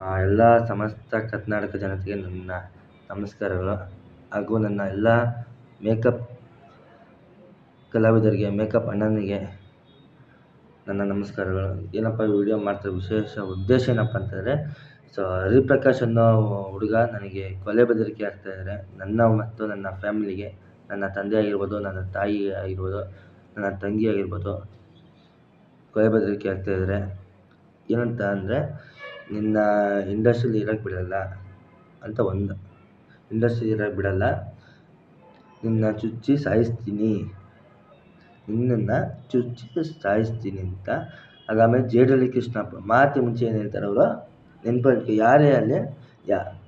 ಎಲ್ಲ ಸಮಸ್ತ ಕರ್ನಾಟಕ ಜನತೆಗೆ ನನ್ನ ನಮಸ್ಕಾರಗಳು. ಹಾಗೂ ನನ್ನ ಎಲ್ಲ ಮೇಕಪ್ ಕಲಾವಿದರಿಗೆ, ಮೇಕಪ್ ಅಣ್ಣನಿಗೆ ನನ್ನ ನಮಸ್ಕಾರಗಳು. ಏನಪ್ಪ, ಈ ವಿಡಿಯೋ ಮಾಡ್ತಿರೋ ವಿಶೇಷ ಉದ್ದೇಶ ಏನಪ್ಪ ಅಂತಂದರೆ, ಸೊ, ಹರಿಪ್ರಕಾಶ್ ಅನ್ನೋ ಹುಡುಗ ನನಗೆ ಕೊಲೆ ಬೆದರಿಕೆ ಹಾಕ್ತಾಯಿದ್ದಾರೆ ನನ್ನ ಮತ್ತು ನನ್ನ ಫ್ಯಾಮಿಲಿಗೆ, ನನ್ನ ತಂದೆ ಆಗಿರ್ಬೋದು, ನನ್ನ ತಾಯಿ ಆಗಿರ್ಬೋದು, ನನ್ನ ತಂಗಿ ಆಗಿರ್ಬೋದು ಕೊಲೆ ಬೆದರಿಕೆ ಆಗ್ತಾಯಿದ್ದಾರೆ ಏನಂತ ಅಂದರೆ ನಿನ್ನ ಇಂಡಸ್ಟ್ರಿಲಿ ಇರೋಕ್ಕೆ ಬಿಡಲ್ಲ ಅಂತ ಒಂದು. ಇಂಡಸ್ಟ್ರಿ ಇರೋಕ್ಕೆ ಬಿಡಲ್ಲ. ನಿನ್ನ ಚುಚ್ಚಿ ಸಾಯಿಸ್ತೀನಿ. ನಿನ್ನನ್ನು ಚುಚ್ಚಿ ಸಾಯಿಸ್ತೀನಿ ಅಂತ. ಅದು ಆಮೇಲೆ ಜೇಡಳ್ಳಿ ಕೃಷ್ಣಪ್ಪ ಮಾತಿ ಮುಂಚೆ ಏನು ಹೇಳ್ತಾರೆ ಅವರು? ನೆನಪು ಯಾರೇ ಅಲ್ಲಿ ಯಾ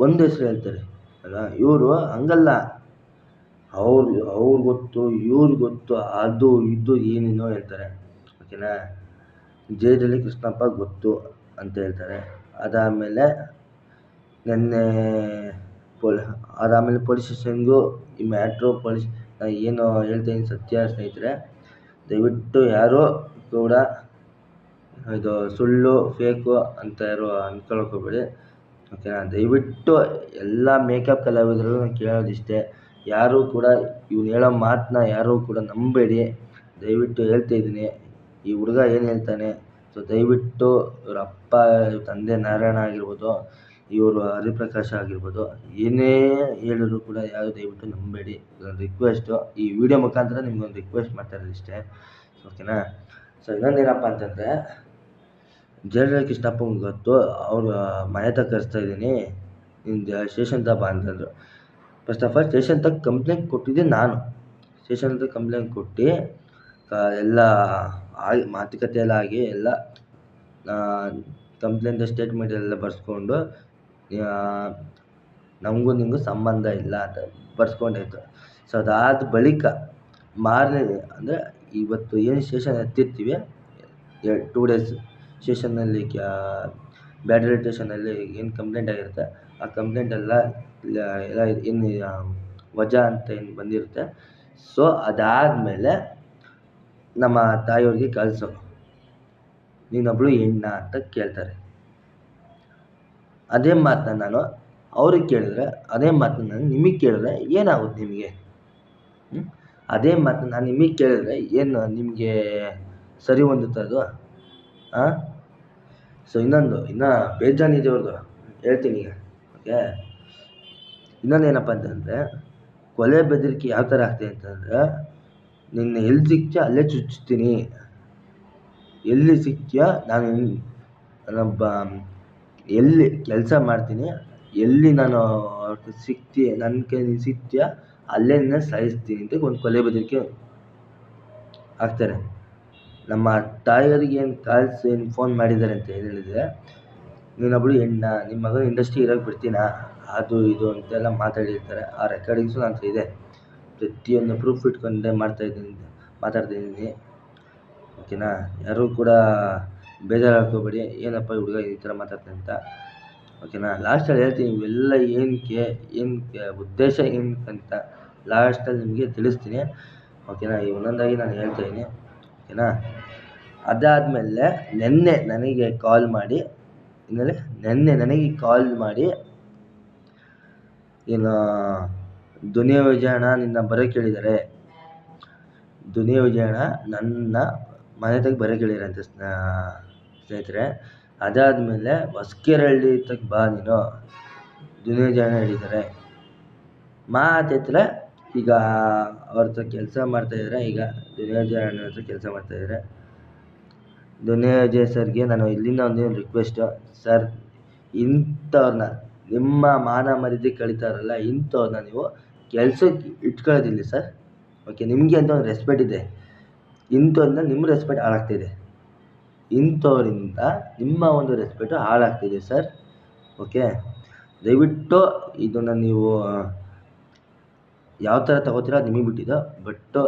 ಒಂದು ಹೆಸರು ಹೇಳ್ತಾರೆ. ಅಲ್ಲ, ಇವರು ಹಂಗಲ್ಲ. ಅವ್ರು ಅವ್ರು ಗೊತ್ತು, ಇವ್ರು ಗೊತ್ತು, ಅದು, ಇದು, ಏನೇನೋ ಹೇಳ್ತಾರೆ. ಓಕೆನಾ? ಜೇಡಳ್ಳಿ ಕೃಷ್ಣಪ್ಪ ಗೊತ್ತು. ಅಂತ ಹೇಳ್ತಾರೆ. ಅದಾದಮೇಲೆ ನೆನ್ನೆ ಪೊಲ್, ಅದಾದಮೇಲೆ ಪೊಲೀಸ್ ಸ್ಟೇಷನ್ಗೂ ಈ ಮ್ಯಾಟ್ರು ಪೊಲೀಸ್ ಏನು ಹೇಳ್ತಾ ಇದ್ದೀನಿ ಸತ್ಯ ಸ್ನೇಹಿತರೆ, ದಯವಿಟ್ಟು ಯಾರು ಕೂಡ ಇದು ಸುಳ್ಳು, ಫೇಕು ಅಂತ ಯಾರು ಅಂದ್ಕೊಳ್ಕೋಬೇಡಿ ಹೋಗಬೇಡಿ. ಓಕೆನಾ ದಯವಿಟ್ಟು ಎಲ್ಲ ಮೇಕಪ್ ಕಲಾವಿದರು ನಾನು ಕೇಳೋದಿಷ್ಟೇ, ಯಾರೂ ಕೂಡ ಇವ್ನು ಹೇಳೋ ಮಾತನ್ನ ಯಾರೂ ಕೂಡ ನಂಬೇಡಿ. ದಯವಿಟ್ಟು ಹೇಳ್ತಾಯಿದ್ದೀನಿ ಈ ಹುಡುಗ ಏನು ಹೇಳ್ತಾನೆ? ಸೊ ದಯವಿಟ್ಟು ಇವ್ರ ಅಪ್ಪ ತಂದೆ ನಾರಾಯಣ ಆಗಿರ್ಬೋದು, ಇವರು ಹರಿಪ್ರಕಾಶ್ ಆಗಿರ್ಬೋದು, ಏನೇ ಹೇಳಿದ್ರು ಕೂಡ ಯಾರು ದಯವಿಟ್ಟು ನಂಬೇಡಿ. ಇದೊಂದು ರಿಕ್ವೆಸ್ಟು ಈ ವಿಡಿಯೋ ಮುಖಾಂತರ ನಿಮ್ಗೊಂದು ರಿಕ್ವೆಸ್ಟ್ ಮಾಡ್ತಾ ಇರೋದು ಇಷ್ಟೇ ಓಕೆನಾ ಸೊ ಇನ್ನೊಂದೇನಪ್ಪ ಅಂತಂದರೆ ಜೇಡಳ್ಳಿ ಕೃಷ್ಣಪ್ಪಂಗೆ ಗೊತ್ತು, ಅವರು ಮನೆ ತನಕ ಕರೆಸ್ತಾ ಇದ್ದೀನಿ. ನಿಂದು ಸ್ಟೇಷನ್ ತಪ್ಪ ಅಂತಂದರು. ಫಸ್ಟ್ ಆಫ್ ಆಲ್ ಸ್ಟೇಷನ್ ತಗ ಕಂಪ್ಲೇಂಟ್ ಕೊಟ್ಟಿದ್ದೆ ನಾನು. ಸ್ಟೇಷನ್ ತಗ ಕಂಪ್ಲೇಂಟ್ ಕೊಟ್ಟು ಎಲ್ಲ ಆಗಿ ಮಾತುಕತೆ ಎಲ್ಲ ಕಂಪ್ಲೇಂಟ್ ಸ್ಟೇಟ್ಮೆಂಟ್ ಎಲ್ಲ ಬರೆಸ್ಕೊಂಡು ನಮಗೂ ನಿಮಗೂ ಸಂಬಂಧ ಇಲ್ಲ ಅಂತ ಬರ್ಸ್ಕೊಂಡಾಯ್ತು ಸೊ ಅದಾದ ಬಳಿಕ ಮಾರನೇ, ಅಂದರೆ ಇವತ್ತು ಏನು ಸ್ಟೇಷನ್ ಎತ್ತಿರ್ತೀವಿ ಟೂ ಡೇಸ್ ಸ್ಟೇಷನ್ನಲ್ಲಿ ಕ್ಯಾ ಬ್ಯಾಡರಿ ಸ್ಟೇಷನಲ್ಲಿ ಏನು ಕಂಪ್ಲೇಂಟ್ ಆಗಿರುತ್ತೆ, ಆ ಕಂಪ್ಲೇಂಟ್ ಎಲ್ಲ ಎಲ್ಲ ಏನು ವಜಾ ಅಂತ ಏನು ಬಂದಿರುತ್ತೆ. ಸೊ ಅದಾದಮೇಲೆ ನಮ್ಮ ತಾಯಿಯವ್ರಿಗೆ ಕಳಿಸು. ನೀನೊಬ್ಬಳು ಹೆಣ್ಣಾ ಅಂತ ಕೇಳ್ತಾರೆ. ಅದೇ ಮಾತನ್ನ ನಾನು ಅವ್ರಿಗೆ ಕೇಳಿದ್ರೆ, ಅದೇ ಮಾತನ್ನ ನಾನು ನಿಮಗೆ ಕೇಳಿದ್ರೆ ಏನಾಗುತ್ತೆ ನಿಮಗೆ? ಅದೇ ಮಾತನ್ನ ನಾನು ನಿಮಗೆ ಕೇಳಿದ್ರೆ ಏನು ನಿಮಗೆ ಸರಿ ಹೊಂದುತ್ತಾ ಅದು? ಹಾಂ ಸೊ ಇನ್ನೊಂದು, ಇನ್ನೂ ಬೇಜಾನಿದೆ ಅವ್ರದ್ದು ಹೇಳ್ತೀನಿ ಈಗ. ಓಕೆ ಇನ್ನೊಂದು ಏನಪ್ಪ ಅಂತಂದರೆ, ಕೊಲೆ ಬೆದರಿಕೆ ಯಾವ ಥರ ಆಗ್ತಿದೆ ಅಂತಂದರೆ ನಿನ್ನ ಎಲ್ಲಿ ಸಿಕ್ತೀಯ ಅಲ್ಲೇ ಚುಚ್ಚುತ್ತೀನಿ. ಎಲ್ಲಿ ಸಿಕ್ತೀಯ ನಾನು ಬ, ಎಲ್ಲಿ ಕೆಲಸ ಮಾಡ್ತೀನಿ, ಎಲ್ಲಿ ನಾನು ಸಿಕ್ತಿ ನನ್ನ ಕೈ ನೀನು ಸಿಗ್ತೀಯ ಅಲ್ಲೇ ನಿನ್ನ ಸಾಯಿಸ್ತೀನಿ ಅಂತ ಒಂದು ಕೊಲೆ ಬೆದರಿಕೆ ಹಾಕ್ತಾರೆ. ನಮ್ಮ ತಾಯಿಯವರಿಗೆ ಏನು ಕಾಲ್ಸ್ ಏನು ಫೋನ್ ಮಾಡಿದ್ದಾರೆ ಅಂತ ಏನು ಹೇಳಿದರೆ ನೀನೊಬ್ಬಳು ಹೆಣ್ಣ ನಿಮ್ಮ ಮಗನ ಇಂಡಸ್ಟ್ರಿ ಇರೋಕ್ಕೆ ಬಿಡ್ತೀನಾ? ಅದು, ಇದು ಅಂತೆಲ್ಲ ಮಾತಾಡಿರ್ತಾರೆ. ಆ ರೆಕಾರ್ಡಿಂಗ್ಸು ನನ್ನ ಹತ್ರ ಇದೆ. ಪ್ರತಿಯೊಂದು ಪ್ರೂಫ್ ಇಟ್ಕೊಂಡೆ ಮಾಡ್ತಾಯಿದ್ದೀನಿ ಮಾತಾಡ್ತಿದ್ದೀನಿ ಓಕೆನಾ ಯಾರೂ ಕೂಡ ಬೇಜಾರು ಹಾಕ್ಕೋಬೇಡಿ ಏನಪ್ಪ ಈ ಹುಡುಗ ಈ ಥರ ಮಾತಾಡ್ತಾನೆ ಅಂತ. ಓಕೆನಾ ಲಾಸ್ಟಲ್ಲಿ ಹೇಳ್ತೀನಿ, ಇವೆಲ್ಲ ಏನಕ್ಕೆ ಏನಕ್ಕೆ ಉದ್ದೇಶ ಏನಕ್ಕೆ ಅಂತ ಲಾಸ್ಟಲ್ಲಿ ನಿಮಗೆ ತಿಳಿಸ್ತೀನಿ. ಓಕೆನಾ ಈ ಒಂದೊಂದಾಗಿ ನಾನು ಹೇಳ್ತಾಯಿದ್ದೀನಿ ಓಕೆನಾ ಅದಾದಮೇಲೆ ನೆನ್ನೆ ನನಗೆ ಕಾಲ್ ಮಾಡಿ ಆಮೇಲೆ ನೆನ್ನೆ ನನಗೆ ಕಾಲ್ ಮಾಡಿ, ಏನು ದುನಿಯಾ ವಿಜಯಣ್ಣ ನಿನ್ನ ಬರೋಕ್ಕೆ ಹೇಳಿದ್ದಾರೆ ದುನಿಯಾ ವಿಜಯಣ್ಣ ನನ್ನ ಮನೆ ತನಕ ಬರೋಕ್ಕೆ ಹೇಳಿದಾರಂತೆ ಸ್ನೇಹಿತರೆ, ಅದಾದಮೇಲೆ ಹೊಸ್ಕೆರಹಳ್ಳಿ ತನಕ ಬಾ ನೀನು. ದುನಿಯಾ ವಿಜಯಣ್ಣ ಹೇಳಿದ್ದಾರೆ. ಮಾತೈತ್ರ, ಈಗ ಅವ್ರ ಹತ್ರ ಕೆಲಸ ಮಾಡ್ತಾಯಿದ್ದಾರೆ ಈಗ ದುನಿಯಾ ವಿಜಯಣ್ಣ ಹತ್ರ ಕೆಲಸ ಮಾಡ್ತಾಯಿದ್ದಾರೆ ದುನಿಯಾ ವಿಜಯ್ ಸರ್ಗೆ ನಾನು ಇಲ್ಲಿಂದ ಒಂದು ರಿಕ್ವೆಸ್ಟು ಸರ್, ಇಂಥವ್ರನ್ನ, ನಿಮ್ಮ ಮಾನ ಮರ್ಯಾದೆ ಕಳೀತಾರಲ್ಲ ಇಂಥವ್ರನ್ನ ನೀವು ಕೆಲ್ಸಕ್ಕೆ ಇಟ್ಕೊಳ್ಳೋದಿಲ್ಲ ಸರ್. ಓಕೆ ನಿಮಗೆ ಅಂತ ಒಂದು ರೆಸ್ಪೆಕ್ಟ್ ಇದೆ. ಇಂಥವ್ರಿಂದ ನಿಮ್ಮ ರೆಸ್ಪೆಕ್ಟ್ ಹಾಳಾಗ್ತಿದೆ. ಇಂಥವ್ರಿಂದ ನಿಮ್ಮ ಒಂದು ರೆಸ್ಪೆಕ್ಟು ಹಾಳಾಗ್ತಿದೆ ಸರ್. ಓಕೆ ದಯವಿಟ್ಟು ಇದನ್ನು ನೀವು ಯಾವ ಥರ ತಗೋತೀರೋ ನಿಮಗೆ ಬಿಟ್ಟಿದ್ದು. ಬಟ್ಟು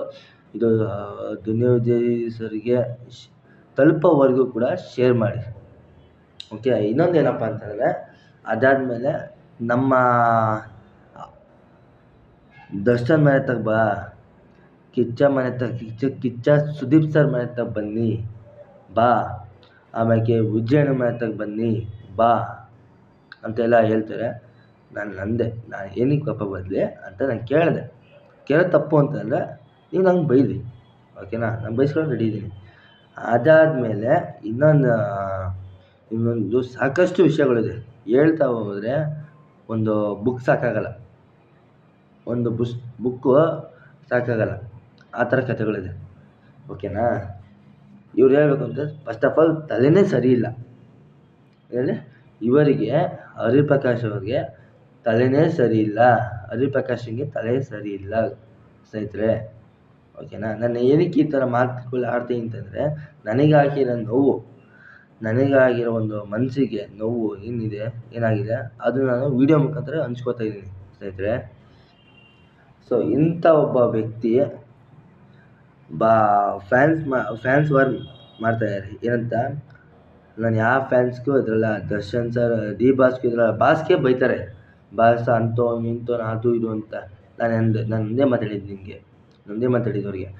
ಇದು ದುನಿಯಾ ವಿಜಯ್ ಸರ್ಗೆ ತಲುಪೋವರೆಗೂ ಕೂಡ ಶೇರ್ ಮಾಡಿ. ಓಕೆ ಇನ್ನೊಂದು ಏನಪ್ಪ ಅಂತಂದರೆ ಅದಾದಮೇಲೆ ನಮ್ಮ ದರ್ಶನ್ ಮನೆ ತಗ ಬಾ. ಕಿಚ್ಚ ಮನೆ ತಗ ಕಿಚ್ಚ ಕಿಚ್ಚ ಸುದೀಪ್ ಸರ್ ಮನೆ ತಗ ಬನ್ನಿ. ಬಾ. ಆಮೇಲೆ ವಿಜಯಣ್ಣ ಮನೆ ತಗ ಬನ್ನಿ. ಬಾ. ಅಂತೆಲ್ಲ ಹೇಳ್ತಾರೆ. ನಾನು ನಂದೆ. ನಾನು ಏನಕ್ಕೆ ಪಾಪ ಬರಲಿ ಅಂತ ನಾನು ಕೇಳಿದೆ. ಕೇಳೋ ತಪ್ಪು ಅಂತಂದರೆ ನೀವು ನಂಗೆ ಬೈದಿ ಓಕೆನಾ? ನಾನು ಬೈಸ್ಕೊಂಡು ರೆಡಿ ಇದ್ದೀನಿ. ಅದಾದಮೇಲೆ ಇನ್ನೊಂದು ಇನ್ನೊಂದು ಸಾಕಷ್ಟು ವಿಷಯಗಳಿದೆ. ಹೇಳ್ತಾ ಹೋದರೆ ಒಂದು ಬುಕ್ ಸಾಕಾಗಲ್ಲ. ಒಂದು ಬುಸ್ ಬುಕ್ಕು ಸಾಕಾಗಲ್ಲ. ಆ ಥರ ಕಥೆಗಳಿದೆ. ಓಕೆನಾ ಇವ್ರು ಹೇಳಬೇಕು ಅಂದರೆ ಫಸ್ಟ್ ಆಫ್ ಆಲ್ ತಲೆನೇ ಸರಿ ಇಲ್ಲ. ಹೇಳಿ? ಇವರಿಗೆ ಹರಿಪ್ರಕಾಶ್ ಅವ್ರಿಗೆ ತಲೆನೇ ಸರಿ ಇಲ್ಲ. ಹರಿಪ್ರಕಾಶಿಗೆ ತಲೆ ಸರಿ ಇಲ್ಲ, ಸ್ನೇಹಿತರೆ. ಓಕೆನಾ ನಾನು ಏನಕ್ಕೆ ಈ ಥರ ಮಾತುಗಳು ಆಡ್ತೀನಿ ಅಂತಂದರೆ, ನನಗಾಗಿರೋ ನೋವು, ನನಗಾಗಿರೋ ಒಂದು ಮನಸ್ಸಿಗೆ ನೋವು ಏನಿದೆ, ಏನಾಗಿದೆ ಅದು ನಾನು ವೀಡಿಯೋ ಮುಖಾಂತರ ಹಂಚ್ಕೋತಾ ಇದ್ದೀನಿ, ಸ್ನೇಹಿತರೆ. ಸೊ ಇಂಥ ಒಬ್ಬ ವ್ಯಕ್ತಿ ಬಾ ಫ್ಯಾನ್ಸ್ ಮಾ ಫ್ಯಾನ್ಸ್ ವಾರ್ ಮಾಡ್ತಾಯಿದ್ದಾರೆ ಏನಂತ? ನಾನು ಯಾವ ಫ್ಯಾನ್ಸ್ಗೂ ಇದ್ರಲ್ಲ ದರ್ಶನ್ ಸರ್ ಡಿ ಬಾಸ್ಗೂ ಇದ್ರಲ್ಲ ಬಾಸ್ಗೆ ಬೈತಾರೆ. ಬಾಸ್ ಅಂತೋ ಇಂಥವ್ನು ಅದು, ಇದು ಅಂತ. ನಾನು ಅಂದೆ, ನಾನು ಒಂದೇ ಮಾತಾಡಿದ್ದು ನಿಮಗೆ ಒಂದೇ ಮಾತಾಡಿದ್ದು ಅವ್ರಿಗೆ.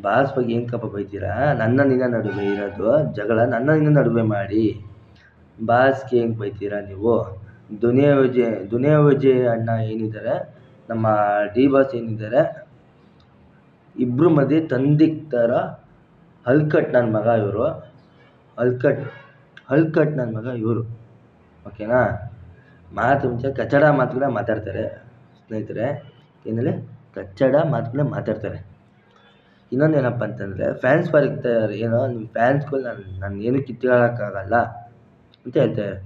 ಬಾಸ್ ಬಗ್ಗೆ ಏನಕ್ಕಪ್ಪ ಬೈತೀರಾ? ನನ್ನ ನಿನ್ನ ನಡುವೆ ಇರೋದು ಜಗಳ ನನ್ನ ನಿನ್ನ ನಡುವೆ ಮಾಡಿ. ಬಾಸ್ಗೆ ಹೆಂಗೆ ಬೈತೀರಾ ನೀವು? ದುನಿಯಾ ವಿಜಯ್ ದುನಿಯಾ ವಿಜಯ್ ಅಣ್ಣ ಏನಿದ್ದಾರೆ ನಮ್ಮ ಡಿ ಬಾಸ್ ಏನಿದ್ದಾರೆ ಇಬ್ಬರು ಮಧ್ಯೆ ತಂದೆ ಥರ ಹಲ್ಕಟ್ ನನ್ನ ಮಗ ಇವರು. ಹಲ್ಕಟ್ ಹಲ್ಕಟ್ ನನ್ನ ಮಗ ಇವರು. ಓಕೆನಾ? ಮಾತು ಮುಂಚೆ ಕಚ್ಚಡ ಮಾತುಗಳೇ ಮಾತಾಡ್ತಾರೆ, ಸ್ನೇಹಿತರೆ. ಏನೇಳಿ ಕಚ್ಚಡ ಮಾತುಗಳೇ ಮಾತಾಡ್ತಾರೆ. ಇನ್ನೊಂದು ಏನಪ್ಪ ಅಂತಂದರೆ ಫ್ಯಾನ್ಸ್ ವಾರ್ ಇರ್ತಾರೆ ಏನೋ ನಿಮ್ಮ ಫ್ಯಾನ್ಸ್ಗಳು ನಾನು ನಾನು ಏನೂ ಕಿತ್ಕೊಳ್ಳೋಕ್ಕಾಗಲ್ಲ ಅಂತ ಹೇಳ್ತಾರೆ.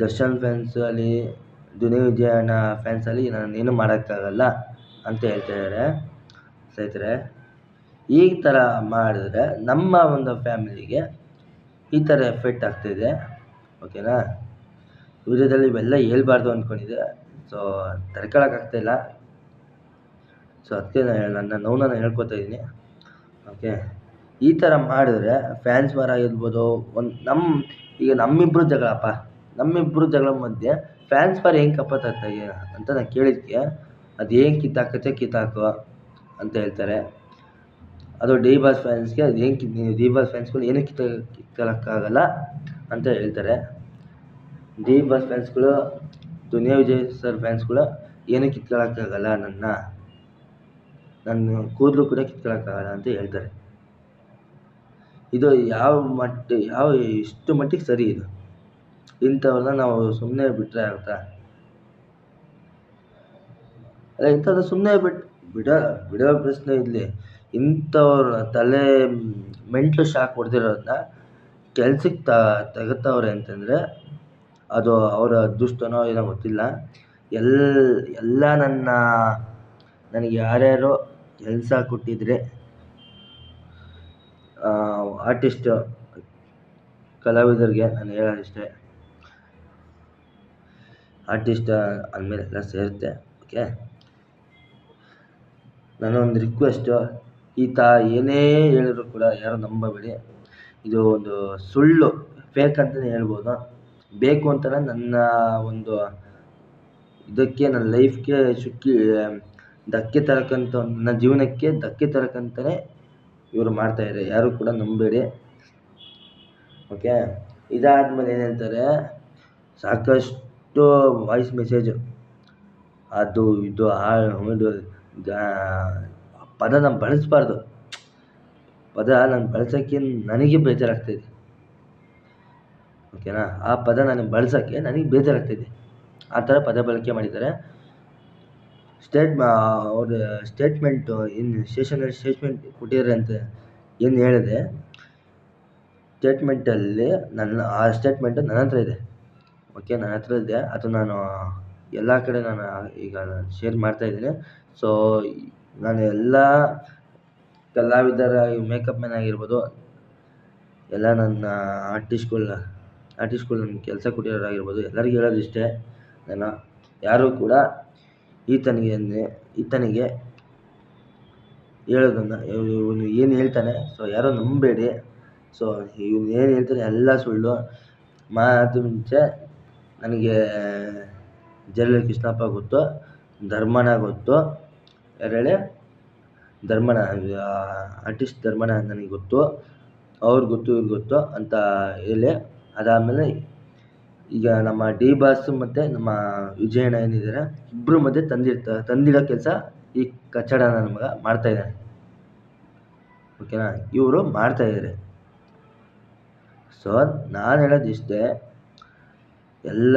ದರ್ಶನ್ ಫ್ಯಾನ್ಸ್ ಅಲ್ಲಿ ದುನಿಯಾ ವಿಜಯ್ ಅಣ್ಣ ಫ್ಯಾನ್ಸಲ್ಲಿ ನಾನು ಏನೂ ಮಾಡೋಕ್ಕಾಗಲ್ಲ ಅಂತ ಹೇಳ್ತಾಯಿದ್ದಾರೆ ಸ್ನೇಹಿತರೆ, ಈ ಥರ ಮಾಡಿದ್ರೆ ನಮ್ಮ ಒಂದು ಫ್ಯಾಮಿಲಿಗೆ ಈ ಥರ ಎಫೆಕ್ಟ್ ಆಗ್ತಿದೆ ಓಕೆನಾ ವಿಡಿಯೋದಲ್ಲಿ ಇವೆಲ್ಲ ಹೇಳ್ಬಾರ್ದು ಅಂದ್ಕೊಂಡಿದ್ದೆ ಸೊ ತಡ್ಕೊಳಕ್ಕಾಗ್ತಾಯಿಲ್ಲ ಸೊ ಅದಕ್ಕೆ ನಾನು ನನ್ನ ನಾನು ಹೇಳ್ಕೊತಾ ಇದ್ದೀನಿ. ಓಕೆ ಈ ಥರ ಮಾಡಿದ್ರೆ ಫ್ಯಾನ್ಸ್ ವಾರ್ ಆಗಿರ್ಬೋದು, ಒಂದು ನಮ್ಮ ಈಗ ನಮ್ಮಿಬ್ಬರು ಜಗಳಪ್ಪ. ನಮ್ಮಿಬ್ಬರು ಜಗಳ ಮಧ್ಯೆ ಫ್ಯಾನ್ಸ್ ವಾರ್ ಹೆಂಗೆ ತರ್ತಾಯಿದ್ದೀಯ ಅಂತ ನಾನು ಕೇಳಿದ್ದಕ್ಕೆ ಅದು ಹೆಂಗೆ ಕಿತ್ತಾಕತ್ತೆ ಕಿತ್ತಾಕು ಅಂತ ಹೇಳ್ತಾರೆ. ಅದು ಡಿ ಬಾಸ್ ಫ್ಯಾನ್ಸ್ಗೆ ಅದು ಹೆಂಗೆ ಕಿತ್ ಡಿ ಬಾಸ್ ಫ್ಯಾನ್ಸ್ಗಳು ಏನೂ ಕಿತ್ತ, ಕಿತ್ತಲಕ್ಕಾಗಲ್ಲ ಅಂತ ಹೇಳ್ತಾರೆ. ಡಿ ಬಾಸ್ ಫ್ಯಾನ್ಸ್ಗಳು ದುನಿಯಾ ವಿಜಯ್ ಸರ್ ಫ್ಯಾನ್ಸ್ಗಳು ಏನೂ ಕಿತ್ಕೊಳ್ಳೋಕ್ಕಾಗಲ್ಲ ನನ್ನ ನನ್ನ ಕೂದಲು ಕೂಡ ಕಿತ್ಕೊಳ್ಳೋಕ್ಕಾಗಲ್ಲ ಅಂತ ಹೇಳ್ತಾರೆ. ಇದು ಯಾವ ಮಟ್ಟ, ಯಾವ ಎಷ್ಟು ಮಟ್ಟಿಗೆ ಸರಿ ಇದು? ಇಂಥವ್ರನ್ನ ನಾವು ಸುಮ್ಮನೆ ಬಿಟ್ಟರೆ ಆಗುತ್ತಾ? ಅಲ್ಲ, ಇಂಥದ್ದು ಸುಮ್ಮನೆ ಬಿಟ್ಟು ಬಿಡ, ಬಿಡೋ ಪ್ರಶ್ನೆ ಇರಲಿ. ಇಂಥವ್ರ ತಲೆ ಮೆಂಟ್ಲು ಶಾಕ್ ಹೊಡೆದಿರೋದನ್ನ ಕೆಲ್ಸಕ್ಕೆ ತೆಗತ್ತವ್ರೆ ಅಂತಂದರೆ ಅದು ಅವರ ಅದೃಷ್ಟನೋ ಏನೋ ಗೊತ್ತಿಲ್ಲ. ಎಲ್ಲ ಎಲ್ಲ ನನ್ನ, ನನಗೆ ಯಾರ್ಯಾರು ಕೆಲಸ ಕೊಟ್ಟಿದ್ರೆ ಆರ್ಟಿಸ್ಟ್ ಕಲಾವಿದರಿಗೆ ನಾನು ಹೇಳೋದಿಷ್ಟೇ. ಆರ್ಟಿಸ್ಟ್ ಅಂದಮೇಲೆ ಎಲ್ಲ ಸೇರುತ್ತೆ ಓಕೆ ನನ್ನೊಂದು ರಿಕ್ವೆಸ್ಟು ಈತ ಏನೇ ಹೇಳಿದ್ರು ಕೂಡ ಯಾರೂ ನಂಬಬೇಡಿ. ಇದು ಒಂದು ಸುಳ್ಳು ಫೇಕ್ ಅಂತಲೇ ಹೇಳ್ಬೋದು. ಬೇಕು ಅಂತಲೇ ನನ್ನ ಒಂದು ಇದಕ್ಕೆ, ನನ್ನ ಲೈಫ್ಗೆ ಚುಕ್ಕಿ ಧಕ್ಕೆ ತರಕ್ಕಂಥ ನನ್ನ ಜೀವನಕ್ಕೆ ಧಕ್ಕೆ ತರಕ್ಕಂತಲೇ ಇವರು ಮಾಡ್ತಾಯಿದ್ದಾರೆ ಯಾರೂ ಕೂಡ ನಂಬಬೇಡಿ ಓಕೆ ಇದಾದ್ಮೇಲೆ ಏನು ಹೇಳ್ತಾರೆ, ಸಾಕಷ್ಟು ವಾಯ್ಸ್ ಮೆಸೇಜು ಅದು, ಇದು ಇದು ಪದನ ಬಳಸಬಾರ್ದು. ಪದ ನಾನು ಬಳಸೋಕ್ಕೆ ನನಗೆ ಬೇಜಾರಾಗ್ತಾಯಿದೆ ಓಕೆನಾ ಆ ಪದ ನನಗೆ ಬಳಸೋಕ್ಕೆ ನನಗೆ ಬೇಜಾರಾಗ್ತಾಯಿದೆ ಆ ಥರ ಪದ ಬಳಕೆ ಮಾಡಿದ್ದಾರೆ. ಸ್ಟೇಟ್ ಅವ್ರ ಸ್ಟೇಟ್ಮೆಂಟು ಏನು ಸ್ಟೇಷನಲ್ಲಿ ಸ್ಟೇಟ್ಮೆಂಟ್ ಕೊಟ್ಟಿದ್ದಾರೆ ಅಂತ ಏನು ಹೇಳಿದೆ? ಸ್ಟೇಟ್ಮೆಂಟಲ್ಲಿ ನನ್ನ, ಆ ಸ್ಟೇಟ್ಮೆಂಟು ನನ್ನ ಹತ್ರ ಇದೆ. ಓಕೆ ನನ್ನ ಹತ್ರ ಇದೆ. ಅದು ನಾನು, ಎಲ್ಲ ಕಡೆ ನಾನು, ಈಗ ಶೇರ್ ಮಾಡ್ತಾಯಿದ್ದೀನಿ ಸೊ ನಾನು ಎಲ್ಲ ಕಲಾವಿದರ ಮೇಕಪ್ ಮ್ಯಾನ್ ಆಗಿರ್ಬೋದು, ಎಲ್ಲ ನನ್ನ ಆರ್ಟಿಸ್ಟ್ಗಳನ್ನ ಆರ್ಟಿಸ್ಟ್ಗಳು ನನ್ನ ಕೆಲಸ ಕೊಟ್ಟಿರೋರಾಗಿರ್ಬೋದು ಎಲ್ಲರಿಗೂ ಹೇಳೋದು ಇಷ್ಟೇ. ನಾನು ಯಾರೂ ಕೂಡ ಈತನಿಗೆ ಈತನಿಗೆ ಹೇಳೋದನ್ನು, ಇವನು ಏನು ಹೇಳ್ತಾನೆ ಸೊ ಯಾರೋ ನಂಬಬೇಡಿ ಸೊ ಇವನು ಏನು ಹೇಳ್ತಾನೆ, ಎಲ್ಲ ಸುಳ್ಳು. ಮಾತು ಮುಂಚೆ ನನಗೆ ಜಲ್ಲೆ ಕೃಷ್ಣಪ್ಪ ಗೊತ್ತು, ಧರ್ಮನ ಗೊತ್ತು. ಯಾರು ಹೇಳಿ ಆರ್ಟಿಸ್ಟ್ ಧರ್ಮನ ನನಗೆ ಗೊತ್ತು. ಅವ್ರು ಗೊತ್ತು, ಇವ್ರು ಗೊತ್ತು ಅಂತ ಹೇಳಿ. ಅದಾದಮೇಲೆ ಈಗ ನಮ್ಮ ಡಿ ಬಾಸ್ ಮತ್ತು ನಮ್ಮ ವಿಜಯಣ್ಣ ಏನಿದ್ದಾರೆ ಇಬ್ಬರು ಮಧ್ಯೆ ತಂದಿರ್ತ ತಂದಿಡೋ ಕೆಲಸ ಈ ಕಚ್ಚಡ ನಮಗೆ ಮಗ ಮಾಡ್ತಾಯಿದ್ದಾನೆ ಓಕೆನಾ ಇವರು ಮಾಡ್ತಾಯಿದ್ದಾರೆ ಸೊ ನಾನು ಹೇಳೋದು ಇಷ್ಟೇ ಎಲ್ಲ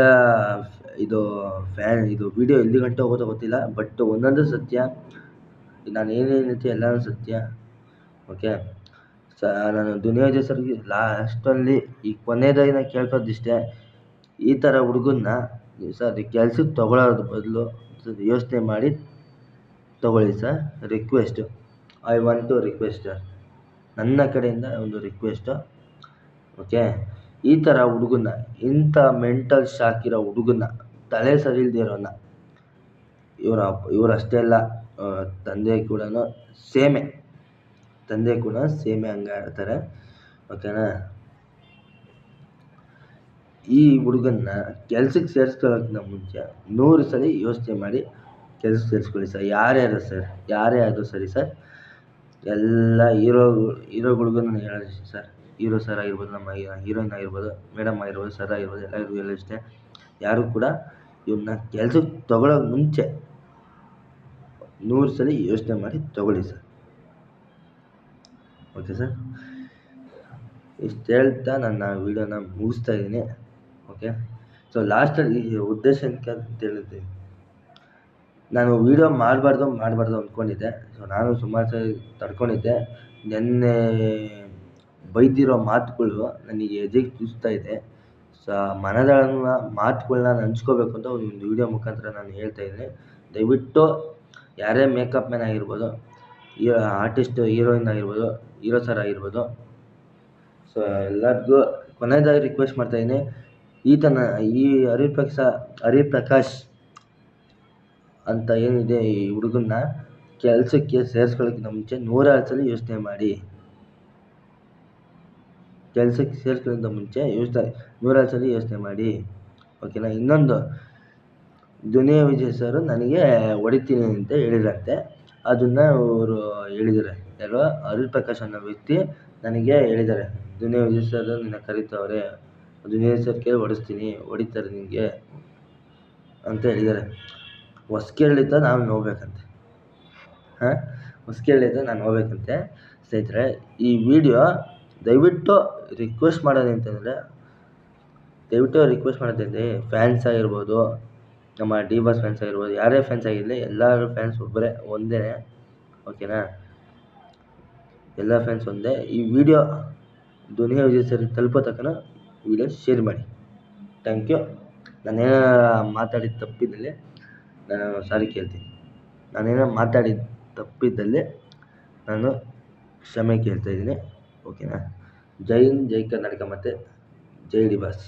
ಇದು ಫ್ಯಾನ್ ಇದು ವಿಡಿಯೋ ಎಲ್ಲಿ ಗಂಟ ಹೋಗುತ್ತೋ ಗೊತ್ತಿಲ್ಲ ಬಟ್ ಒಂದೊಂದು ಸತ್ಯ, ನಾನು ಏನೇನು ಹೇಳ್ತೀನಿ ಎಲ್ಲನೂ ಸತ್ಯ ಓಕೆ ಸ, ನಾನು ದುನಿಯಾ ವಿಜಯ್ ಲಾಸ್ಟಲ್ಲಿ ಈ ಕೊನೆಯದಾಗಿ ನಾನು ಕೇಳ್ಕೋದಿಷ್ಟೇ ಈ ಥರ ಹುಡುಗನ್ನ ಸರ್ ಕೆಲ್ಸಕ್ಕೆ ತೊಗೊಳೋದ್ರ ಬದಲು ಯೋಚನೆ ಮಾಡಿ ತೊಗೊಳ್ಳಿ sir request I want to request sir ನನ್ನ ಕಡೆಯಿಂದ ಒಂದು ರಿಕ್ವೆಸ್ಟು ಓಕೆ ಈ ಥರ ಹುಡುಗನ್ನ, ಇಂಥ ಮೆಂಟಲ್ ಶಾಕ್ ಇರೋ ಹುಡುಗನ್ನ, ತಲೆ ಸರಿ ಇರೋನ್ನ, ಇವರ ಇವರಷ್ಟೇ ಅಲ್ಲ ತಂದೆ ಕೂಡ ಸೇಮೆ. ತಂದೆ ಕೂಡ ಸೇಮೆ ಹಂಗೆ ಆಡ್ತಾರೆ ಓಕೆನಾ ಈ ಹುಡುಗನ್ನ ಕೆಲ್ಸಕ್ಕೆ ಸೇರಿಸ್ಕೊಳ್ಳೋಕ್ಕಿಂತ ಮುಂಚೆ ನೂರು ಸಲ ಯೋಚನೆ ಮಾಡಿ ಕೆಲ್ಸಕ್ಕೆ ಸೇರಿಸ್ಕೊಳ್ಳಿ ಸರ್. ಯಾರ್ಯಾರು ಸರ್, ಯಾರೇ ಆದರೂ ಸರಿ ಸರ್. ಎಲ್ಲ ಹೀರೋ, ಹೀರೋಗಳಿಗೂ ನಾನು ಇಷ್ಟೇ ಸರ್. ಹೀರೋ ಸರ್ ಆಗಿರ್ಬೋದು, ನಮ್ಮ ಹೀರೋಯಿನ್ ಆಗಿರ್ಬೋದು ಮೇಡಮ್ ಆಗಿರ್ಬೋದು ಸರ್ ಆಗಿರ್ಬೋದು, ಎಲ್ಲರಿಗೂ ಎಲ್ಲ ಇಷ್ಟೇ ಯಾರೂ ಕೂಡ ಇವ್ರನ್ನ ಕೆಲ್ಸಕ್ಕೆ ತೊಗೊಳೋ ಮುಂಚೆ ನೂರು ಸಲ ಯೋಚನೆ ಮಾಡಿ ತೊಗೊಳ್ಳಿ ಸರ್ ಓಕೆ ಸರ್ ಇಷ್ಟು ಹೇಳ್ತಾ ನನ್ನ ವೀಡಿಯೋನ ಮುಗಿಸ್ತಾ ಇದ್ದೀನಿ. ಓಕೆ ಸೊ ಲಾಸ್ಟಲ್ಲಿ ಈ ಉದ್ದೇಶ ಅಂತ ಹೇಳಿದ್ದೀನಿ ನಾನು ವೀಡಿಯೋ ಮಾಡಬಾರ್ದು ಮಾಡಬಾರ್ದು ಅಂದ್ಕೊಂಡಿದ್ದೆ. ಸೊ ನಾನು ಸುಮಾರು ಸರಿ ತಡ್ಕೊಂಡಿದ್ದೆ. ನೆನ್ನೆ ಬೈದಿರೋ ಮಾತುಗಳು ನನಗೆ ಎದೆಗೆ ಚುಚ್ತಾ ಇದೆ. ಸೊ, ಮನದಾಳನ ಮಾತುಗಳನ್ನ ಮಾತುಗಳ್ನ ನಾನು ಹಂಚ್ಕೋಬೇಕು ಅಂತ ಒಂದು ವೀಡಿಯೋ ಮುಖಾಂತರ ನಾನು ಹೇಳ್ತಾ ಇದ್ದೀನಿ. ದಯವಿಟ್ಟು ಯಾರೇ ಮೇಕಪ್ ಮ್ಯಾನ್ ಆಗಿರ್ಬೋದು ಈ ಆರ್ಟಿಸ್ಟ್ ಹೀರೋಯಿನ್ ಆಗಿರ್ಬೋದು ಹೀರೋ ಸರ್ ಆಗಿರ್ಬೋದು, ಸೊ, ಎಲ್ಲರಿಗೂ ಕೊನೆಯದಾಗಿ ರಿಕ್ವೆಸ್ಟ್ ಮಾಡ್ತಾಯಿದ್ದೀನಿ ಈತನ, ಈ ಹರಿಪ್ರಕಾಶ, ಹರಿಪ್ರಕಾಶ್ ಅಂತ ಏನಿದೆ ಈ ಹುಡುಗನ್ನ ಕೆಲಸಕ್ಕೆ ಸೇರಿಸ್ಕೊಳ್ಳೋಕ್ಕಿಂತ ಮುಂಚೆ ನೂರಾರು ಸಲ ಯೋಚನೆ ಮಾಡಿ. ಕೆಲಸಕ್ಕೆ ಸೇರ್ಕೊಳ್ಳೋಕ್ಕಿಂತ ಮುಂಚೆ ಯೋಚನೆ ನೂರಾರು ಸಲ ಯೋಚನೆ ಮಾಡಿ. ಓಕೆನಾ ಇನ್ನೊಂದು, ದುನಿಯಾ ವಿಜಯ್ ಸರ್ ನನಗೆ ಹೊಡಿತೀನಿ ಅಂತ ಹೇಳಿದ್ರಂತೆ ಅದನ್ನು ಅವರು ಹೇಳಿದ್ದಾರೆ. ಯಾರು? ಪ್ರಕಾಶ್ ಅನ್ನೋ ವ್ಯಕ್ತಿ ನನಗೆ ಹೇಳಿದ್ದಾರೆ. ದುನಿಯಾ ವಿಜಯ್ ಸರ್ ನಿನ್ನ ಕರೀತವ್ರೆ. ದುನಿಯಾ ಸರ್ ಕೇಳಿ ಹೊಡಿಸ್ತೀನಿ, ಹೊಡಿತಾರೆ ನಿನಗೆ ಅಂತ ಹೇಳಿದ್ದಾರೆ. ಹೊಸ್ಕೇಳಿತ ನಾನು ನೋಡ್ಬೇಕಂತೆ. ಹಾಂ? ಹೊಸ್ಕೇಳಿತ ನಾನು ಹೋಗ್ಬೇಕಂತೆ ಸ್ನೇಹಿತರೆ, ಈ ವಿಡಿಯೋ ದಯವಿಟ್ಟು ರಿಕ್ವೆಸ್ಟ್ ಮಾಡೋದು ಅಂತಂದರೆ ದಯವಿಟ್ಟು ರಿಕ್ವೆಸ್ಟ್ ಮಾಡೋದಂದರೆ ಫ್ಯಾನ್ಸ್ ಆಗಿರ್ಬೋದು, ನಮ್ಮ ಡಿ ಬಾಸ್ ಫ್ಯಾನ್ಸ್ ಆಗಿರ್ಬೋದು, ಯಾರೇ ಫ್ಯಾನ್ಸ್ ಆಗಿರಲಿ, ಎಲ್ಲರೂ ಫ್ಯಾನ್ಸ್ ಒಬ್ಬರೇ ಒಂದೇ ಓಕೆನಾ ಎಲ್ಲ ಫ್ಯಾನ್ಸ್ ಒಂದೇ. ಈ ವಿಡಿಯೋ ದುನಿಯಾ ವಿಜಯ್ ತಲುಪೋ ತಕ್ಕನ ವಿಡಿಯೋ ಶೇರ್ ಮಾಡಿ. ಥ್ಯಾಂಕ್ ಯು ನಾನೇನಾರ ಮಾತಾಡಿದ ತಪ್ಪಿದ್ದಲ್ಲಿ ನಾನು ಸಾರಿ ಕೇಳ್ತೀನಿ. ನಾನೇನೋ ಮಾತಾಡಿದ ತಪ್ಪಿದ್ದಲ್ಲಿ ನಾನು ಕ್ಷಮೆ ಕೇಳ್ತಾ ಇದ್ದೀನಿ. ಓಕೆನಾ ಜೈ ಹಿಂದ್ ಜೈ ಕರ್ನಾಟಕ ಮತ್ತು ಜೈ ಡಿ ಬಾಸ್